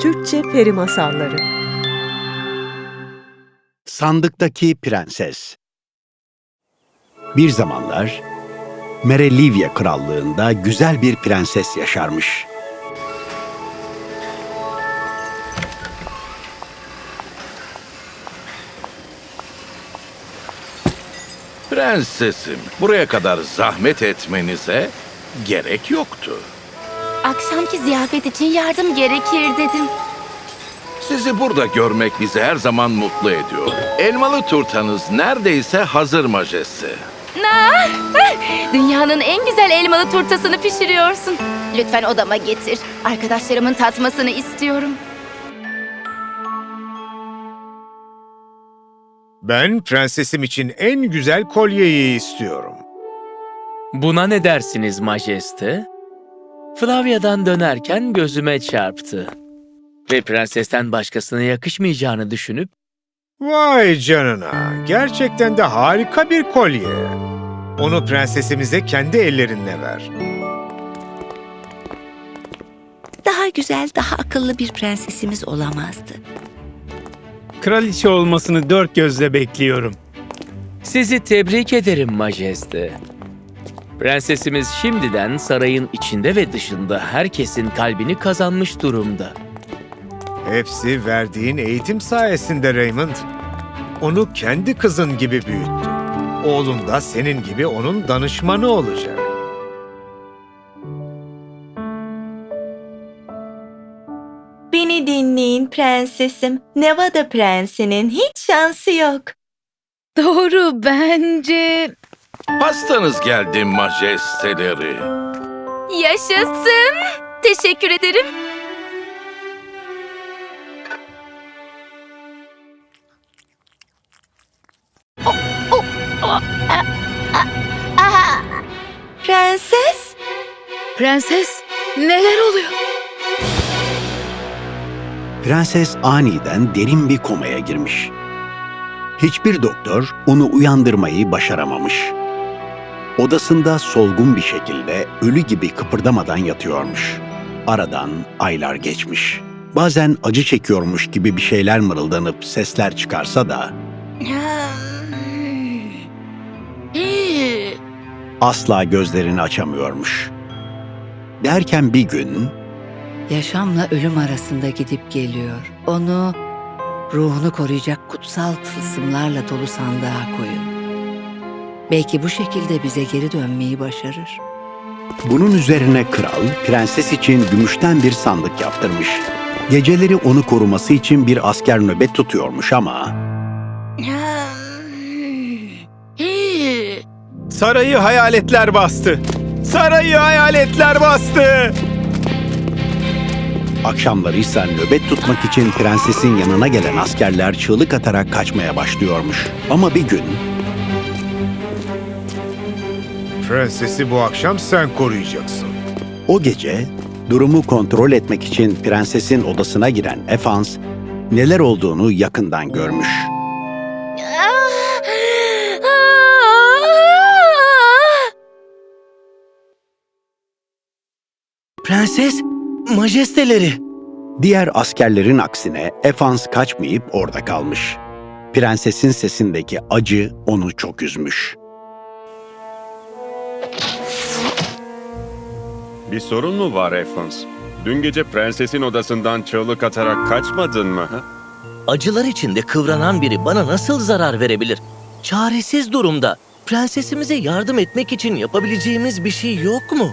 Türkçe Peri Masalları Sandıktaki Prenses Bir zamanlar Merelivya Krallığı'nda güzel bir prenses yaşarmış. Prensesim, buraya kadar zahmet etmenize gerek yoktu. Akşamki ziyafet için yardım gerekir dedim. Sizi burada görmek bizi her zaman mutlu ediyor. Elmalı turtanız neredeyse hazır majeste. Na, dünyanın en güzel elmalı turtasını pişiriyorsun. Lütfen odama getir. Arkadaşlarımın tatmasını istiyorum. Ben prensesim için en güzel kolyeyi istiyorum. Buna ne dersiniz majeste? Flavya'dan dönerken gözüme çarptı. Ve prensesten başkasına yakışmayacağını düşünüp Vay canına, gerçekten de harika bir kolye. Onu prensesimize kendi ellerinle ver. Daha güzel, daha akıllı bir prensesimiz olamazdı. Kraliçe olmasını dört gözle bekliyorum. sizi tebrik ederim majeste. Prensesimiz şimdiden sarayın içinde ve dışında herkesin kalbini kazanmış durumda. Hepsi verdiğin eğitim sayesinde Raymond. Onu kendi kızın gibi büyüttün. Oğlun da senin gibi onun danışmanı olacak. Beni dinleyin prensesim. Nevada prensinin hiç şansı yok. Doğru bence. Pastanız geldi majesteleri. Yaşasın. Teşekkür ederim. Oh, oh, oh, ah, ah, ah. Prenses? Prenses, neler oluyor? Prenses aniden derin bir komaya girmiş. Hiçbir doktor onu uyandırmayı başaramamış. Odasında solgun bir şekilde ölü gibi kıpırdamadan yatıyormuş. Aradan aylar geçmiş. Bazen acı çekiyormuş gibi bir şeyler mırıldanıp sesler çıkarsa da asla gözlerini açamıyormuş. Derken bir gün Yaşamla ölüm arasında gidip geliyor. Onu ruhunu koruyacak kutsal tılsımlarla dolu sandığa koyun. Belki bu şekilde bize geri dönmeyi başarır. Bunun üzerine kral prenses için gümüşten bir sandık yaptırmış. Geceleri onu koruması için bir asker nöbet tutuyormuş ama Sarayı hayaletler bastı. Sarayı hayaletler bastı. akşamları ise nöbet tutmak için prensesin yanına gelen askerler çığlık atarak kaçmaya başlıyormuş. Ama bir gün Prensesi bu akşam sen koruyacaksın. o gece durumu kontrol etmek için prensesin odasına giren Efans neler olduğunu yakından görmüş. Prenses, majesteleri. Diğer askerlerin aksine Efans kaçmayıp orada kalmış. Prensesin sesindeki acı onu çok üzmüş. Bir sorun mu var Evans? Dün gece prensesin odasından çığlık atarak kaçmadın mı? Ha? Acılar içinde kıvranan biri bana nasıl zarar verebilir? Çaresiz durumda. Prensesimize yardım etmek için yapabileceğimiz bir şey yok mu?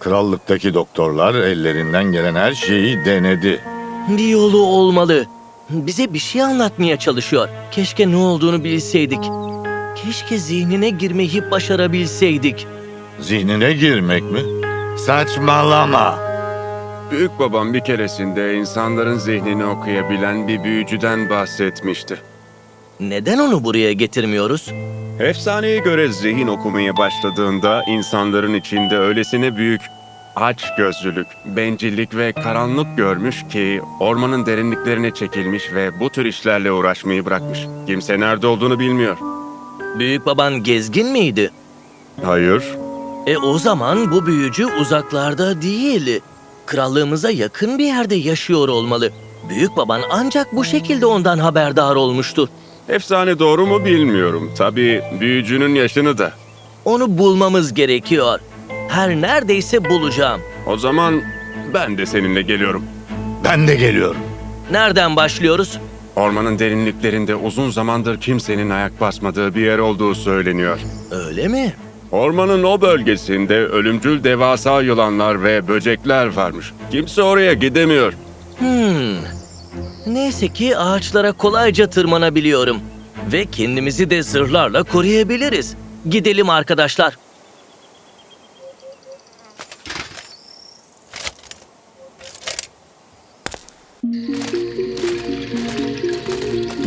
Krallıktaki doktorlar ellerinden gelen her şeyi denedi. Bir yolu olmalı. Bize bir şey anlatmaya çalışıyor. Keşke ne olduğunu bilseydik. Keşke zihnine girmeyi başarabilseydik. Zihnine girmek mi? Saçmalama. Büyük babam bir keresinde insanların zihnini okuyabilen bir büyücüden bahsetmişti. Neden onu buraya getirmiyoruz? Efsaneye göre zihin okumaya başladığında insanların içinde öylesine büyük aç gözlülük, bencillik ve karanlık görmüş ki ormanın derinliklerine çekilmiş ve bu tür işlerle uğraşmayı bırakmış. Kimse nerede olduğunu bilmiyor. Büyük baban gezgin miydi? Hayır, E o zaman bu büyücü uzaklarda değil. krallığımıza yakın bir yerde yaşıyor olmalı. Büyük baban ancak bu şekilde ondan haberdar olmuştur. Efsane doğru mu bilmiyorum. Tabii büyücünün yaşını da. Onu bulmamız gerekiyor. Her neredeyse bulacağım. O zaman ben de seninle geliyorum. Ben de geliyorum. Nereden başlıyoruz? Ormanın derinliklerinde uzun zamandır kimsenin ayak basmadığı bir yer olduğu söyleniyor. Öyle mi? Ormanın o bölgesinde ölümcül devasa yılanlar ve böcekler varmış. Kimse oraya gidemiyor. Hmm. Neyse ki ağaçlara kolayca tırmanabiliyorum. Ve kendimizi de zırhlarla koruyabiliriz. Gidelim arkadaşlar.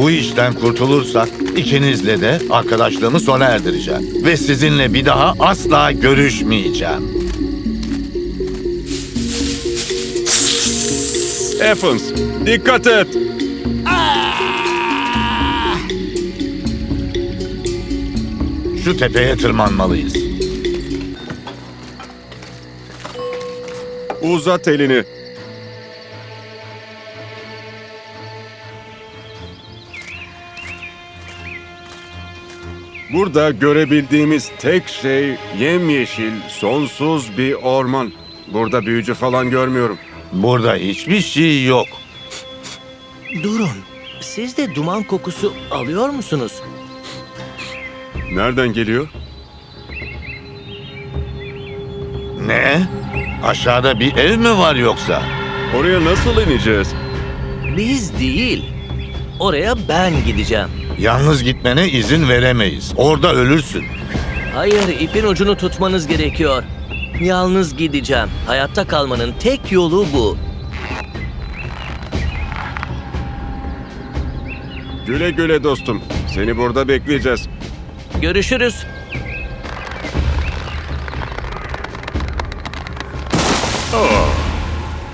Bu işten kurtulursak ikinizle de arkadaşlığımı sona erdireceğim. Ve sizinle bir daha asla görüşmeyeceğim. Evans, dikkat et! Şu tepeye tırmanmalıyız. Uzat elini. Burada görebildiğimiz tek şey yemyeşil, sonsuz bir orman. Burada büyücü falan görmüyorum. Burada hiçbir şey yok. Durun. Siz de duman kokusu alıyor musunuz? Nereden geliyor? Ne? Aşağıda bir ev mi var yoksa? Oraya nasıl ineceğiz? Biz değil. Oraya ben gideceğim. Yalnız gitmene izin veremeyiz. Orada ölürsün. Hayır, ipin ucunu tutmanız gerekiyor. Yalnız gideceğim. Hayatta kalmanın tek yolu bu. Güle güle dostum. Seni burada bekleyeceğiz. Görüşürüz.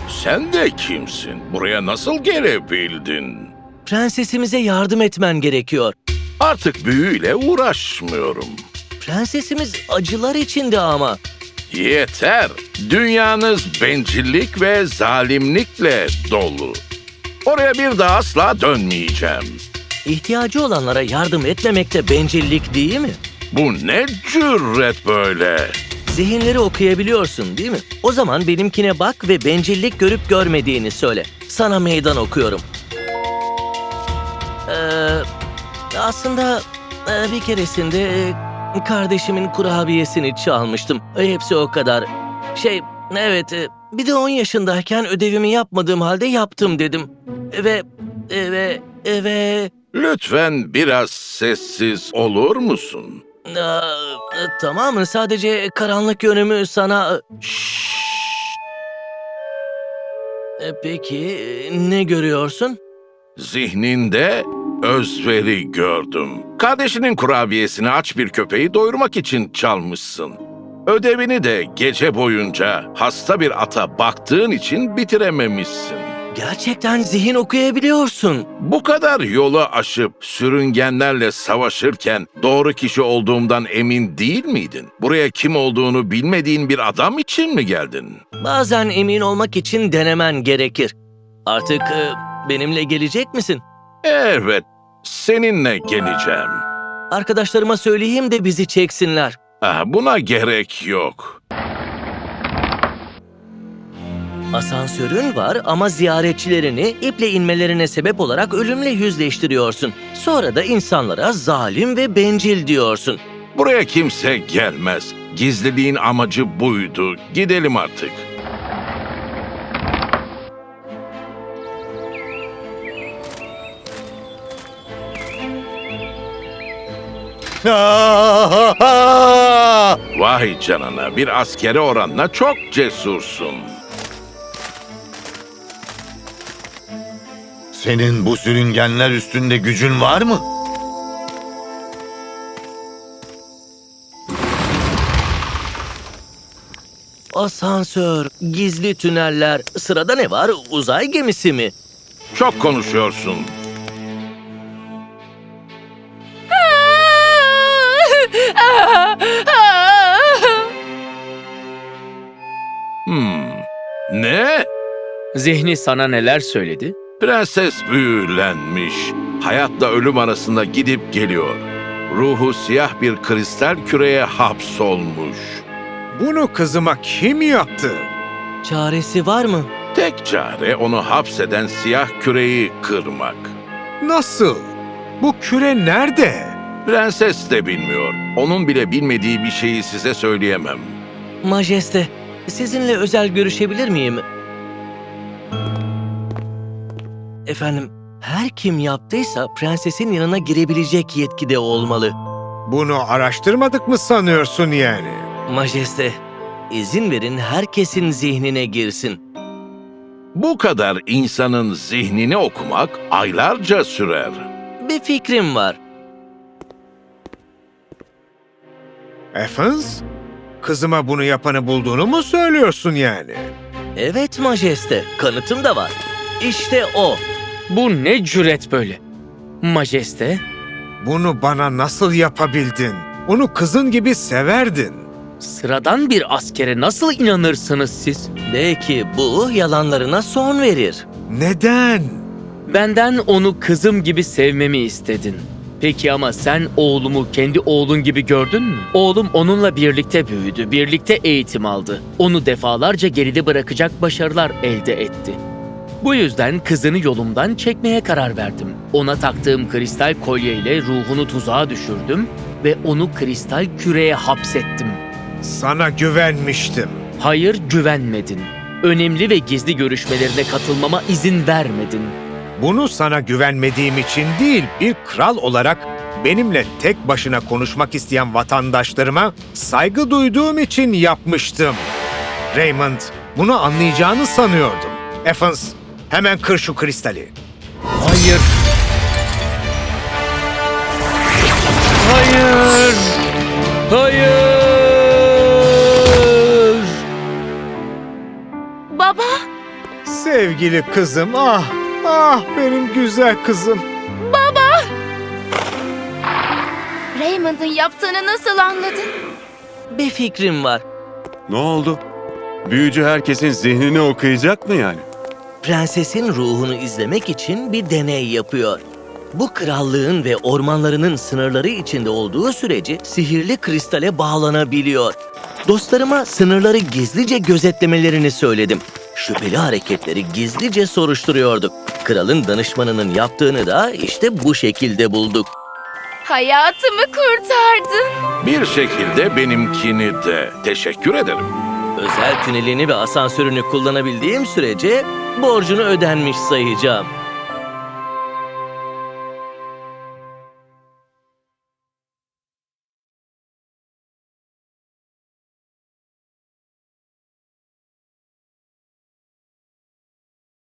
Sen de kimsin? Buraya nasıl gelebildin? Prensesimize yardım etmen gerekiyor. Artık büyüyle uğraşmıyorum. Prensesimiz acılar içinde ama. Yeter. Dünyanız bencillik ve zalimlikle dolu. Oraya bir daha asla dönmeyeceğim. İhtiyacı olanlara yardım etmemek de bencillik değil mi? Bu ne cüret böyle? Zihinleri okuyabiliyorsun değil mi? O zaman benimkine bak ve bencillik görüp görmediğini söyle. Sana meydan okuyorum. Aslında e, bir keresinde e, kardeşimin kurabiyesini çalmıştım. E, Hepsi o kadar. Şey, evet, bir de 10 yaşındayken ödevimi yapmadığım halde yaptım dedim. Ve, ve, ve... Lütfen biraz sessiz olur musun? Aa, e, tamam mı? Sadece karanlık yönümü sana... E, Peki ne görüyorsun? Zihninde özveri gördüm. Kardeşinin kurabiyesini aç bir köpeği doyurmak için çalmışsın. Ödevini de gece boyunca hasta bir ata baktığın için bitirememişsin. Gerçekten zihin okuyabiliyorsun. Bu kadar yolu aşıp sürüngenlerle savaşırken doğru kişi olduğumdan emin değil miydin? Buraya kim olduğunu bilmediğin bir adam için mi geldin? Bazen emin olmak için denemen gerekir. Artık e, benimle gelecek misin? Evet, seninle geleceğim. Arkadaşlarıma söyleyeyim de bizi çeksinler. Ah, buna gerek yok. Asansörün var ama ziyaretçilerini iple inmelerine sebep olarak ölümle yüzleştiriyorsun. Sonra da insanlara zalim ve bencil diyorsun. Buraya kimse gelmez. Gizliliğin amacı buydu. Gidelim artık. Vay canına bir askere oranla çok cesursun. Senin bu sürüngenler üstünde gücün var mı? Asansör, gizli tüneller, sırada ne var? Uzay gemisi mi? Çok konuşuyorsun. Hmm. Ne? Zihni sana neler söyledi? Prenses büyülenmiş. Hayatla ölüm arasında gidip geliyor. Ruhu siyah bir kristal küreye hapsolmuş. Bunu kızıma kim yaptı? Çaresi var mı? Tek çare onu hapseden siyah küreyi kırmak. Nasıl? Bu küre nerede? Prenses de bilmiyor. Onun bile bilmediği bir şeyi size söyleyemem. Majeste, sizinle özel görüşebilir miyim? Efendim, her kim yaptıysa prensesin yanına girebilecek yetkide olmalı. Bunu araştırmadık mı sanıyorsun yani? Majeste, izin verin herkesin zihnine girsin. Bu kadar insanın zihnini okumak aylarca sürer. Bir fikrim var. Evans? Kızıma bunu yapanı bulduğunu mu söylüyorsun yani? Evet majeste, kanıtım da var. İşte o. Bu ne cüret böyle? Majeste, Bunu bana nasıl yapabildin? Onu kızın gibi severdin. sıradan bir askere nasıl inanırsınız siz? Belki bu yalanlarına son verir. Neden? Benden onu kızım gibi sevmemi istedin. Peki ama sen oğlumu kendi oğlun gibi gördün mü? Oğlum onunla birlikte büyüdü, birlikte eğitim aldı. Onu defalarca geride bırakacak başarılar elde etti. Bu yüzden kızını yolumdan çekmeye karar verdim. Ona taktığım kristal kolyeyle ruhunu tuzağa düşürdüm ve onu kristal küreye hapsettim. Sana güvenmiştim. Hayır güvenmedin. Önemli ve gizli görüşmelerine katılmama izin vermedin. Bunu sana güvenmediğim için değil, bir kral olarak benimle tek başına konuşmak isteyen vatandaşlarıma saygı duyduğum için yapmıştım. Raymond, bunu anlayacağını sanıyordum. Evans, hemen kır şu kristali. Hayır. Hayır. Hayır. Baba, Sevgili kızım, ah, ah benim güzel kızım. Raymond'ın yaptığını nasıl anladın? Bir fikrim var. Ne oldu? Büyücü herkesin zihnini okuyacak mı yani? Prensesin ruhunu izlemek için bir deney yapıyor. Bu krallığın ve ormanlarının sınırları içinde olduğu sürece sihirli kristale bağlanabiliyor. Dostlarıma sınırları gizlice gözetlemelerini söyledim. Şüpheli hareketleri gizlice soruşturuyorduk. Kralın danışmanının yaptığını da işte bu şekilde bulduk. Hayatımı kurtardın. Bir şekilde benimkini de. Teşekkür ederim. Özel tünelini ve asansörünü kullanabildiğim sürece borcunu ödenmiş sayacağım.